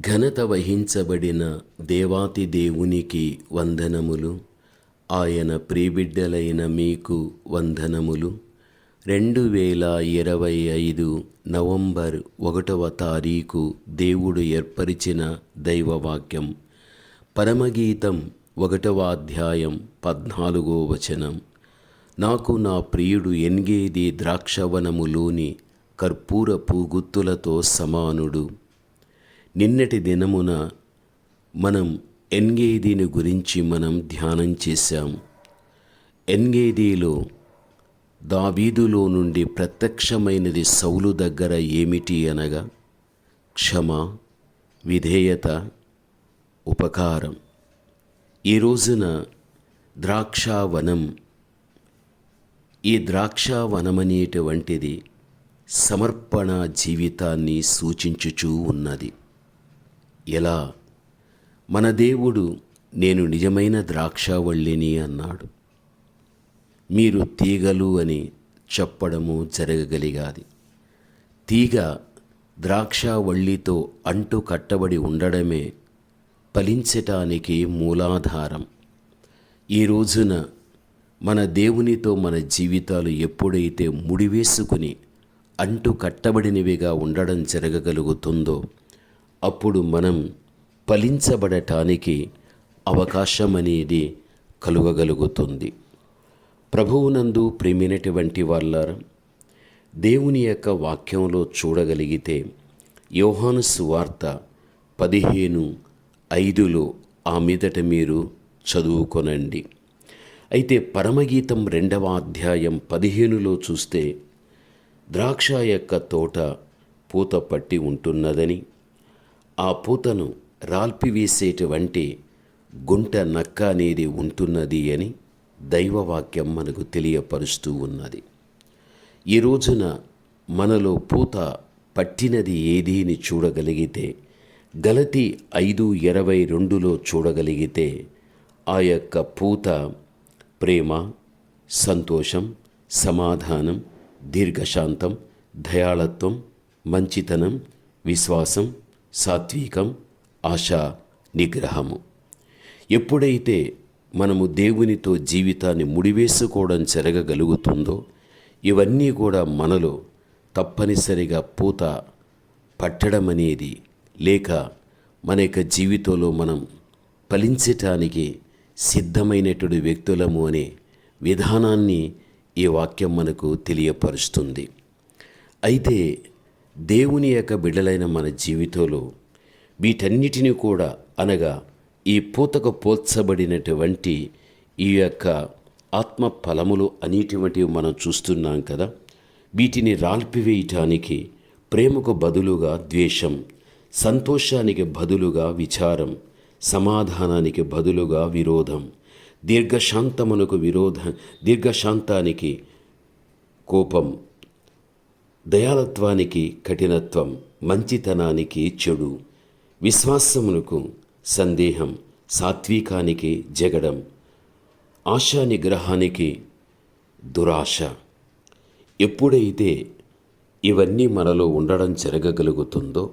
ఘనత వహించబడిన దేవాతి దేవునికి వందనములు. ఆయన ప్రీబిడ్డలైన మీకు వందనములు. రెండు వేల ఇరవై ఐదు నవంబర్ ఒకటవ తారీఖు దేవుడు ఏర్పరిచిన దైవవాక్యం. పరమగీతం ఒకటవ అధ్యాయం పద్నాలుగో వచనం. నాకు నా ప్రియుడు ఎన్గేది ద్రాక్షవనములోని కర్పూర పూగుత్తులతో సమానుడు. నిన్నటి దినమున మనం ఎన్గేదీని గురించి మనం ధ్యానం చేశాం. ఎన్గేదీలో దావీదులో నుండి ప్రత్యక్షమైనది సౌలు దగ్గర ఏమిటి అనగా క్షమ విధేయత ఉపకారం. ఈ రోజున ద్రాక్షావనం ఈ ద్రాక్షావనమనేటువంటిది సమర్పణ జీవితాన్ని సూచించుచూ ఉన్నది. ఎలా? మన దేవుడు నేను నిజమైన ద్రాక్షావళ్ళిని అన్నాడు. మీరు తీగలు అని చెప్పడము జరగగలిగాది. తీగ ద్రాక్షావళ్ళితో అంటు కట్టబడి ఉండడమే ఫలించటానికి మూలాధారం. ఈ రోజున మన దేవునితో మన జీవితాలు ఎప్పుడైతే ముడివేసుకుని అంటు కట్టబడినవిగా ఉండడం జరగగలుగుతుందో అప్పుడు మనం ఫలించబడటానికి అవకాశం అనేది కలుగగలుగుతుంది. ప్రభువునందు ప్రేమినటువంటి వాళ్ళ దేవుని యొక్క వాక్యంలో చూడగలిగితే యోహాను సువార్త పదిహేను ఐదులో ఆ మీదట మీరు చదువుకొనండి. అయితే పరమగీతం రెండవ అధ్యాయం పదిహేనులో చూస్తే ద్రాక్ష యొక్క తోట పూత పట్టి ఉంటున్నదని ఆ పూతను రాల్పివేసేటువంటి గుంట నక్క అనేది ఉంటున్నది అని దైవవాక్యం మనకు తెలియపరుస్తూ ఉన్నది. ఈ రోజున మనలో పూత పట్టినది ఏది అని చూడగలిగితే గలతి ఐదు ఇరవై రెండులో చూడగలిగితే ఆ యొక్క పూత ప్రేమ సంతోషం సమాధానం దీర్ఘశాంతం దయాళత్వం మంచితనం విశ్వాసం సాత్వికం ఆశ నిగ్రహము. ఎప్పుడైతే మనము దేవునితో జీవితాన్ని ముడివేసుకోవడం జరగగలుగుతుందో ఇవన్నీ కూడా మనలో తప్పనిసరిగా పూత పట్టడం అనేది లేక మన యొక్క జీవితంలో మనం ఫలించటానికి సిద్ధమైనటువంటి వ్యక్తులము అనే విధానాన్ని ఈ వాక్యం మనకు తెలియపరుస్తుంది. అయితే దేవుని యొక్క బిడ్డలైన మన జీవితంలో వీటన్నిటిని కూడా అనగా ఈ పూతకు పోల్చబడినటువంటి ఈ యొక్క ఆత్మ ఫలములు అనేటువంటివి మనం చూస్తున్నాం కదా. వీటిని రాల్పివేయటానికి ప్రేమకు బదులుగా ద్వేషం సంతోషానికి బదులుగా విచారం సమాధానానికి బదులుగా విరోధం దీర్ఘశాంతమునకు విరోధ దీర్ఘశాంతానికి కోపం దయాలత్వానికి కఠినత్వం మంచితనానికి చెడు విశ్వాసమునకు సందేహం సాత్వికానికి జగడం ఆశా నిగ్రహానికి దురాశ. ఎప్పుడైతే ఇవన్నీ మనలో ఉండడం జరగగలుగుతుందో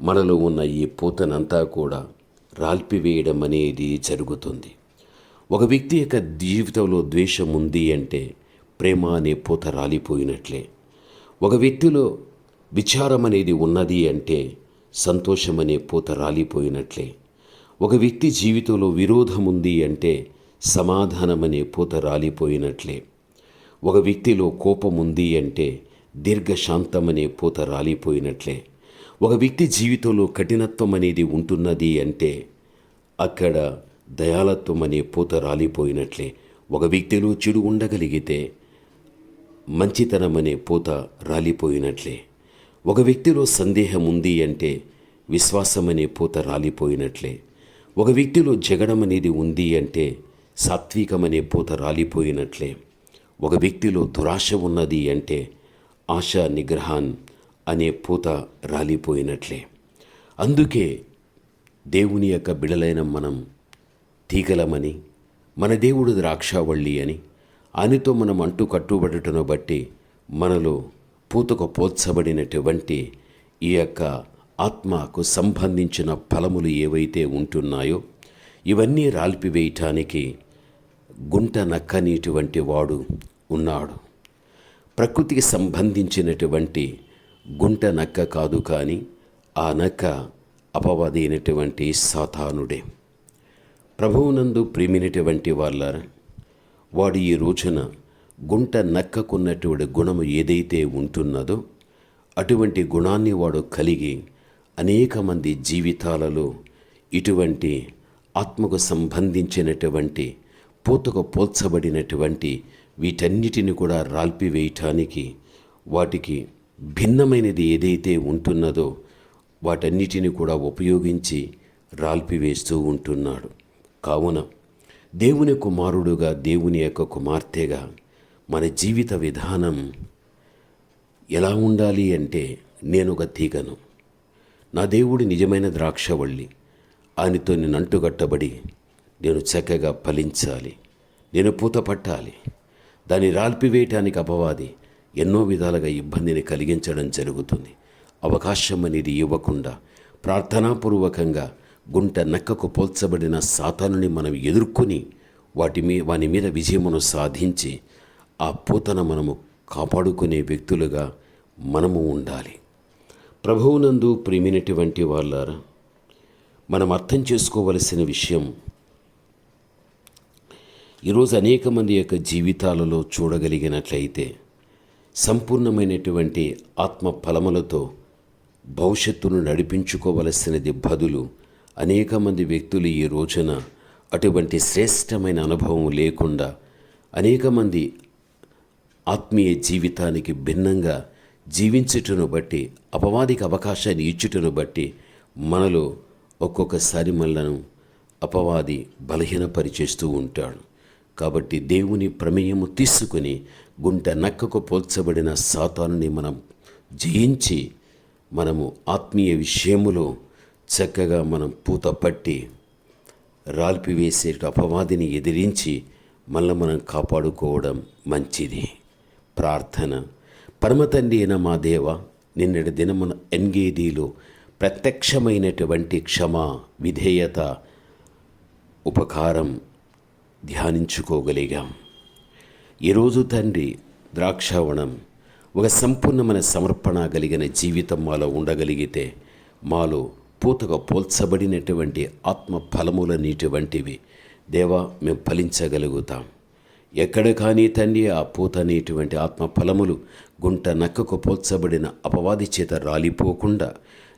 మనలో ఉన్న ఈ పూతనంతా కూడా రాల్పివేయడం అనేది జరుగుతుంది. ఒక వ్యక్తి యొక్క జీవితంలో ద్వేషం ఉంది అంటే ప్రేమ అనే పూత రాలిపోయినట్లే. ఒక వ్యక్తిలో విచారం అనేది ఉన్నది అంటే సంతోషం అనే పూత రాలిపోయినట్లే. ఒక వ్యక్తి జీవితంలో విరోధం ఉంది అంటే సమాధానం అనే పూత రాలిపోయినట్లే. ఒక వ్యక్తిలో కోపం ఉంది అంటే దీర్ఘశాంతం అనే పూత రాలిపోయినట్లే. ఒక వ్యక్తి జీవితంలో కఠినత్వం అనేది ఉంటున్నది అంటే అక్కడ దయాలత్వం అనే పూత రాలిపోయినట్లే. ఒక వ్యక్తిలో చెడు ఉండగలిగితే మంచితనం అనే పూత రాలిపోయినట్లే. ఒక వ్యక్తిలో సందేహం ఉంది అంటే విశ్వాసం అనే పూత రాలిపోయినట్లే. ఒక వ్యక్తిలో జగడం అనేది ఉంది అంటే సాత్వికమనే పూత రాలిపోయినట్లే. ఒక వ్యక్తిలో దురాశ ఉన్నది అంటే ఆశ నిగ్రహాన్ అనే పూత రాలిపోయినట్లే. అందుకే దేవుని యొక్క బిడలైన మనం తీగలమని మన దేవుడు ద్రాక్షావళ్ళి అని ఆయనతో మనం అంటూ కట్టుబడటను బట్టి మనలో పూతకు పోల్చబడినటువంటి ఈ యొక్క ఆత్మకు సంబంధించిన ఫలములు ఏవైతే ఉంటున్నాయో ఇవన్నీ రాల్పివేయటానికి గుంట నక్కనిటువంటి వాడు ఉన్నాడు. ప్రకృతికి సంబంధించినటువంటి గుంట నక్క కాదు కానీ ఆ నక్క అపవాదైనటువంటి అయినటువంటి సాతానుడే. ప్రభువునందు ప్రేమినటువంటి వాళ్ళారా? వాడు ఈ రోజున గుంట నక్కకున్నటువంటి గుణము ఏదైతే ఉంటున్నదో అటువంటి గుణాన్ని వాడు కలిగి అనేక మంది జీవితాలలో ఇటువంటి ఆత్మకు సంబంధించినటువంటి పూతకు పోల్చబడినటువంటి వీటన్నిటిని కూడా రాల్పివేయటానికి వాటికి భిన్నమైనది ఏదైతే ఉంటున్నదో వాటన్నిటిని కూడా ఉపయోగించి రాల్పివేస్తూ ఉంటున్నాడు. కావున దేవుని కుమారుడుగా దేవుని యొక్క కుమార్తెగా మన జీవిత విధానం ఎలా ఉండాలి అంటే నేను ఒక తీగను. నా దేవుడు నిజమైన ద్రాక్షవల్లి. ఆయనతో నేను అంటుగట్టబడి నేను చక్కగా ఫలించాలి. నేను పూత పట్టాలి. దాన్ని రాల్పివేయటానికి అపవాది ఎన్నో విధాలుగా ఇబ్బందిని కలిగించడం జరుగుతుంది. అవకాశం అనేది ఇవ్వకుండా ప్రార్థనాపూర్వకంగా గుంట నక్కకు పోల్చబడిన సాతానుని మనం ఎదుర్కొని వాటి మీ వాని మీద విజయమును సాధించి ఆ పూతన మనము కాపాడుకునే వ్యక్తులుగా మనము ఉండాలి. ప్రభువునందు ప్రేమినటువంటి వాళ్ళారా మనం అర్థం చేసుకోవలసిన విషయం ఈరోజు అనేక మంది యొక్క జీవితాలలో చూడగలిగినట్లయితే సంపూర్ణమైనటువంటి ఆత్మ ఫలములతో భవిష్యత్తును నడిపించుకోవలసినది బదులు అనేక మంది వ్యక్తులు ఈ రోజున అటువంటి శ్రేష్టమైన అనుభవం లేకుండా అనేక మంది ఆత్మీయ జీవితానికి భిన్నంగా జీవించుటను బట్టి అపవాదికి అవకాశాన్ని ఇచ్చుటను బట్టి మనలో ఒక్కొక్కసారి మనలను అపవాది బలహీనపరిచేస్తూ ఉంటాడు. కాబట్టి దేవుని ప్రమేయము తీసుకుని గుంట నక్కకు పోల్చబడిన సాతానుని మనం జయించి మనము ఆత్మీయ విషయములో చక్కగా మనం పూత పట్టి రాల్పివేసే అపవాదిని ఎదిరించి మళ్ళీ మనం కాపాడుకోవడం మంచిది. ప్రార్థన. పరమతండి అయిన మా దేవ నిన్నటి దినమున ఎన్గేదీలో ప్రత్యక్షమైనటువంటి క్షమ విధేయత ఉపకారం ధ్యానించుకోగలిగాం. ఈరోజు తండ్రి ద్రాక్షావణం ఒక సంపూర్ణమైన సమర్పణ కలిగిన జీవితం మాలో ఉండగలిగితే మాలో పూతగా పోల్చబడినటువంటి ఆత్మ ఫలములనేటువంటివి దేవా మేము ఫలించగలుగుతాం. ఎక్కడ కానీ తండ్రి ఆ పూత అనేటువంటి ఆత్మ ఫలములు గుంట నక్కకు పోల్చబడిన అపవాది చేత రాలిపోకుండా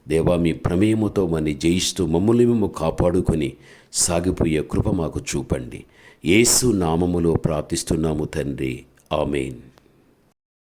దేవా మీ ప్రమేయముతో మని జయిస్తూ మమ్మల్ని మేము కాపాడుకొని సాగిపోయే కృప మాకు చూపండి. యేసు నామములో ప్రార్థిస్తున్నాము తండ్రి. ఆమెన్.